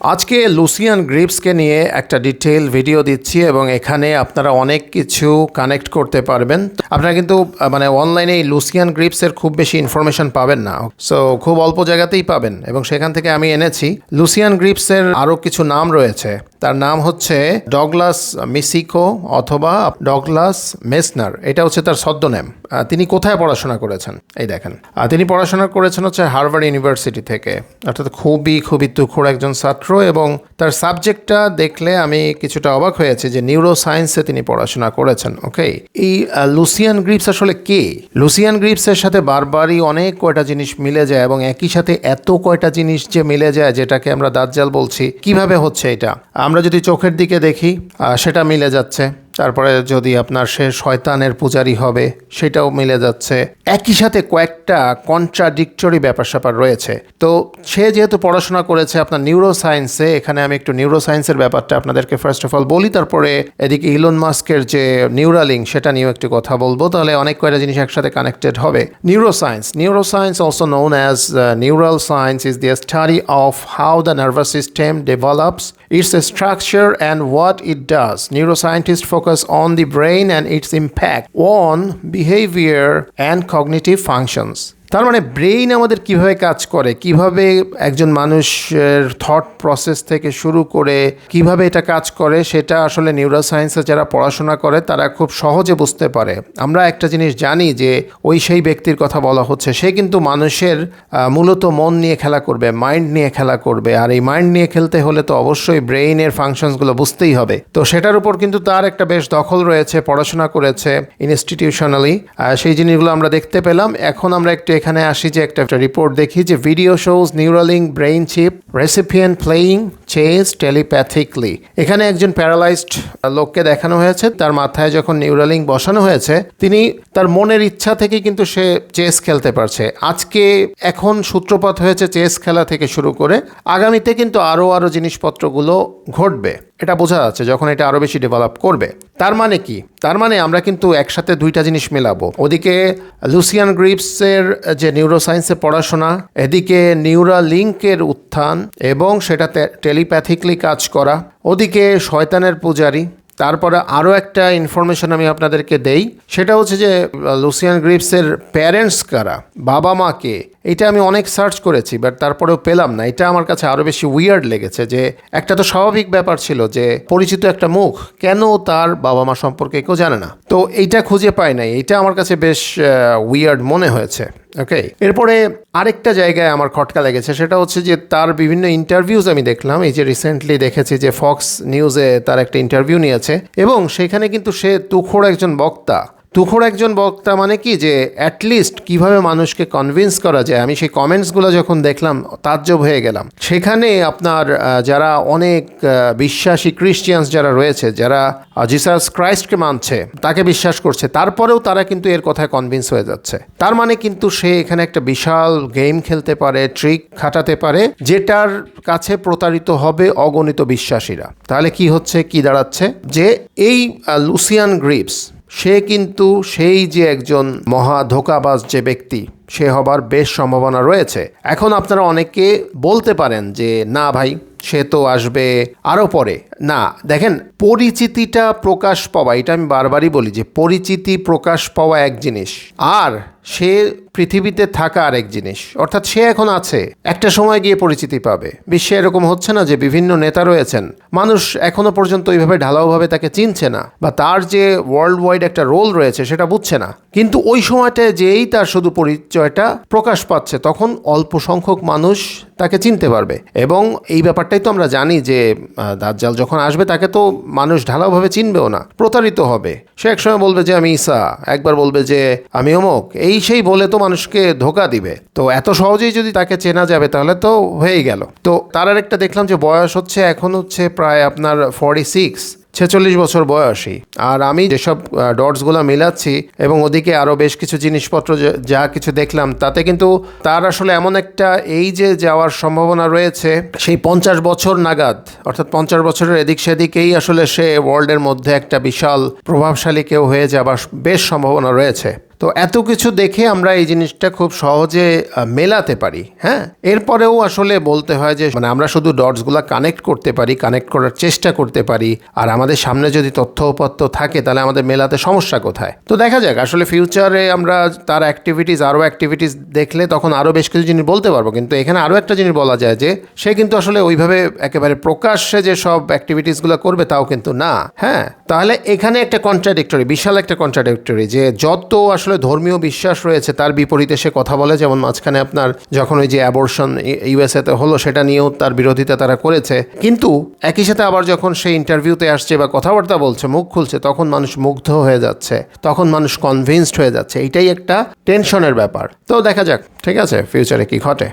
আজকে লুসিয়ান গ্রিপসকে নিয়ে একটা ডিটেল ভিডিও দিচ্ছি এবং এখানে আপনারা অনেক কিছু কানেক্ট করতে পারবেন। আপনারা কিন্তু মানে অনলাইনে এই লুসিয়ান গ্রিপসের খুব বেশি ইনফরমেশন পাবেন না। সো খুব অল্প জায়গাতেই পাবেন এবং সেখান থেকে আমি এনেছি। লুসিয়ান গ্রিপসের আরও কিছু নাম রয়েছে। তার নাম হচ্ছে ডগলাস মিসিকো অথবা ডগলাস মেসনার। এটা হচ্ছে তার ছদ্মনাম। তিনি কোথায় পড়াশোনা করেছেন? এই দেখেন। তিনি পড়াশোনা করেছেন হচ্ছে হার্ভার্ড ইউনিভার্সিটি থেকে। অর্থাৎ খুবই খুবই তুখোর একজন ছাত্র। এবং তার সাবজেক্টটা দেখলে আমি কিছুটা অবাক হয়েছে যে নিউরো সায়েন্সে তিনি পড়াশোনা করেছেন ওকে এই লুসিয়ান গ্রিপস আসলে কে? লুসিয়ান গ্রিপসের সাথে বারবারই অনেক কয়টা জিনিস মিলে যায় এবং একই সাথে এত কয়টা জিনিস যে মিলে যায় যেটাকে আমরা দাজ্জাল বলছি। কীভাবে হচ্ছে এটা? আমরা যদি চোখের দিকে দেখি সেটা মিলে যাচ্ছে। তারপরে যদি আপনার সে শয়তানের পূজারি হবে সেটাও মিলে যাচ্ছে। একই সাথে কয়েকটা কন্ট্রাডিক্টরি ব্যাপার স্যাপার রয়েছে। তো সে যেহেতু পড়াশোনা করেছে আপনার নিউরো সায়েন্সে এখানে আমি একটু নিউরো সায়েন্সের ব্যাপারটা আপনাদেরকে ফার্স্ট অফ অল বলি তারপরে এদিকে ইলন মাস্কের যে নিউরালিং সেটা নিয়েও একটু কথা বলব তাহলে অনেক কয়টা জিনিস একসাথে কানেক্টেড হবে। Neuroscience neuroscience also known as neural science is the study of how the nervous system develops, its structure, and what it does. Neuroscientists focus on the brain and its impact on behavior and cognitive functions. তার মানে brain আমাদের কীভাবে কাজ করে? কীভাবে একজন মানুষের thought process থেকে শুরু করে কীভাবে এটা কাজ করে? সেটা আসলে নিউরো সায়েন্সে যারা পড়াশোনা করে, তারা খুব সহজে বুঝতে পারে। আমরা একটা জিনিস জানি যে, ওই সেই ব্যক্তির কথা বলা হচ্ছে, সে কিন্তু মানুষের মূলত মন নিয়ে খেলা করবে মাইন্ড নিয়ে খেলা করবে। আর এই মাইন্ড নিয়ে খেলতে হলে তো অবশ্যই ব্রেইনের ফাংশনসগুলো বুঝতেই হবে। তো সেটার উপর কিন্তু তার একটা বেশ দখল রয়েছে, পড়াশোনা করেছে ইনস্টিটিউশনালি সেই জিনিসগুলো আমরা দেখতে পেলাম। এখন আমরা একটু এখানে আসি যে একটা রিপোর্ট দেখি যে video shows Neuralink brain chip recipient playing chess telepathically এখানে একজন প্যারালাইজড লোককে দেখানো হয়েছে। তার মাথায় যখন নিউরালিং বসানো হয়েছে, তিনি তার মনের ইচ্ছা থেকে কিন্তু সে চেস খেলতে পারছে। আজকে এখন সূত্রপাত হয়েছে চেস খেলা থেকে শুরু করে। আগামীতে কিন্তু আরও আরও জিনিসপত্রগুলো ঘটবে। এটা বোঝা যাচ্ছে যখন এটা আরও বেশি ডেভেলপ করবে। তার মানে কি? তার মানে আমরা কিন্তু একসাথে দুইটা জিনিস মেলাবো। ওদিকে লুসিয়ান গ্রিপসের যে নিউরোসায়েন্সে পড়াশোনা, এদিকে নিউরা লিঙ্কের উত্থান এবং সেটাতে টেলিপ্যাথিকলি কাজ করা। ওদিকে শয়তানের পূজারি। তারপরে আরও একটা ইনফরমেশন আমি আপনাদেরকে দেই। সেটা হচ্ছে যে লুসিয়ান গ্রিপসের প্যারেন্টস কারা? বাবা মাকে এটা আমি অনেক সার্চ করেছি বাট তারপরেও পেলাম না। এটা আমার কাছে আরও বেশি উইয়ার্ড লেগেছে যে, একটা তো স্বাভাবিক ব্যাপার ছিল যে, পরিচিত একটা মুখ। কেন তার বাবা মা সম্পর্কে কেউ জানে না? তো এইটা খুঁজে পাই নাই। এটা আমার কাছে বেশ উইয়ার্ড মনে হয়েছে। ওকে এরপরে আরেকটা জায়গায় আমার খটকা লেগেছে, সেটা হচ্ছে যে তার বিভিন্ন ইন্টারভিউজ আমি দেখলাম। এই যে রিসেন্টলি দেখেছি যে ফক্স নিউজে তার একটা ইন্টারভিউ নিয়েছে এবং সেখানে কিন্তু সে তুখোড় একজন বক্তা। তুখোড় একজন বক্তা মানে কি যে অ্যাটলিস্ট কীভাবে মানুষকে কনভিন্স করা যায়? আমি সেই কমেন্টসগুলো যখন দেখলাম, তাজ্জব হয়ে গেলাম। সেখানে আপনার যারা অনেক বিশ্বাসী ক্রিশ্চিয়ানস যারা রয়েছে, যারা জিসাস ক্রাইস্টকে মানছে, তাকে বিশ্বাস করছে, তারপরেও তারা কিন্তু এর কথায় কনভিন্স হয়ে যাচ্ছে। তার মানে কিন্তু সে এখানে একটা বিশাল গেম খেলতে পারে ট্রিক খাটাতে পারে, যেটার কাছে প্রতারিত হবে অগণিত বিশ্বাসীরা। তাহলে কি হচ্ছে, কি দাঁড়াচ্ছে? যে এই লুসিয়ান গ্রিপস সে কিন্তু সেই যে একজন মহা ধোকাবাজ যে ব্যক্তি, সে হবার বেশ সম্ভাবনা রয়েছে। এখন আপনারা অনেকে বলতে পারেন যে, না ভাই, সে তো আসবে আরও পরে। না, দেখেন পরিচিতিটা প্রকাশ পাওয়া, এটা আমি বারবারই বলি যে পরিচিতি প্রকাশ পাওয়া এক জিনিস, আর সে পৃথিবীতে থাকা আরেক জিনিস। অর্থাৎ সে এখন আছে, একটা সময় গিয়ে পরিচিতি পাবে। বিশ্বে এরকম হচ্ছে না যে বিভিন্ন নেতা রয়েছেন, মানুষ এখনও পর্যন্ত ওইভাবে ঢালাওভাবে তাকে চিনছে না, বা তার যে ওয়ার্ল্ড ওয়াইড একটা রোল রয়েছে সেটা বুঝছে না। কিন্তু ওই সময়টায় যেই তার শুধু পরিচয়টা প্রকাশ পাচ্ছে, তখন অল্প সংখ্যক মানুষ তাকে চিনতে পারবে। এবং এই ব্যাপারটাই তো আমরা জানি যে দাজ্জাল যখন আসবে তাকে তো মানুষ ঢালাওভাবে চিনবেও না, প্রতারিত হবে। সে একসময় বলবে যে, আমি ঈসা। একবার বলবে যে, আমি অমুক। এই সেই বলে তো মানুষকে ধোকা দিবে। তো এত সহজেই যদি তাকে চেনা যাবে, তাহলে তো হয়েই গেল। তো তার আরেকটা দেখলাম যে, বয়স হচ্ছে এখন হচ্ছে প্রায় আপনার ফর্টি সিক্স ছেচল্লিশ বছর বয়সী। আর আমি যেসব ডটসগুলো মিলাচ্ছি এবং ওদিকে আরও বেশ কিছু জিনিসপত্র যে- কিছু দেখলাম, তাতে কিন্তু তার আসলে এমন একটা এই যে যাওয়ার সম্ভাবনা রয়েছে, সেই পঞ্চাশ বছর নাগাদ, অর্থাৎ পঞ্চাশ বছরের এদিক সেদিকেই আসলে সে ওয়ার্ল্ডের মধ্যে একটা বিশাল প্রভাবশালী কেউ হয়ে যাবার বেশ সম্ভাবনা রয়েছে। তো এত কিছু দেখে আমরা এই জিনিসটা খুব সহজে মেলাতে পারি হ্যাঁ? এরপরেও আসলে বলতে হয় যে মানে আমরা শুধু ডটসগুলো কানেক্ট করতে পারি, কানেক্ট করার চেষ্টা করতে পারি, আর আমাদের সামনে যদি তথ্য উপাত্ত থাকে, তাহলে আমাদের মেলাতে সমস্যা কোথায়? তো দেখা যাক, আসলে ফিউচারে আমরা তার অ্যাক্টিভিটিস আরও অ্যাক্টিভিটিস দেখলে তখন আরও বেশ কিছু জিনিস বলতে পারব। কিন্তু এখানে আরও একটা জিনিস বলা যায় যে, সে কিন্তু আসলে ওইভাবে একেবারে প্রকাশ্যে যে সব অ্যাক্টিভিটিসগুলো করবে তাও কিন্তু না হ্যাঁ? তাহলে এখানে একটা কন্ট্রাডিক্টরি বিশাল একটা কন্ট্রাডিক্টরি যে, যত আসলে ধর্মীয় বিশ্বাস রয়েছে, তার বিপরীতে সে কথা বলে, যেমন মাঝখানে আপনার যখন ওই যে অ্যাবর্শন ইউএসএতে হলো, সেটা নিয়েও তার বিরোধিতা তারা করেছে। কিন্তু একই সাথে আবার যখন সে ইন্টারভিউতে আসছে বা কথাবার্তা বলছে, মুখ খুলছে, তখন মানুষ মুগ্ধ হয়ে যাচ্ছে, তখন মানুষ কনভিন্সড হয়ে যাচ্ছে। এটাই একটা টেনশনের ব্যাপার। তো দেখা যাক, ঠিক আছে? ফিউচারে কি ঘটে?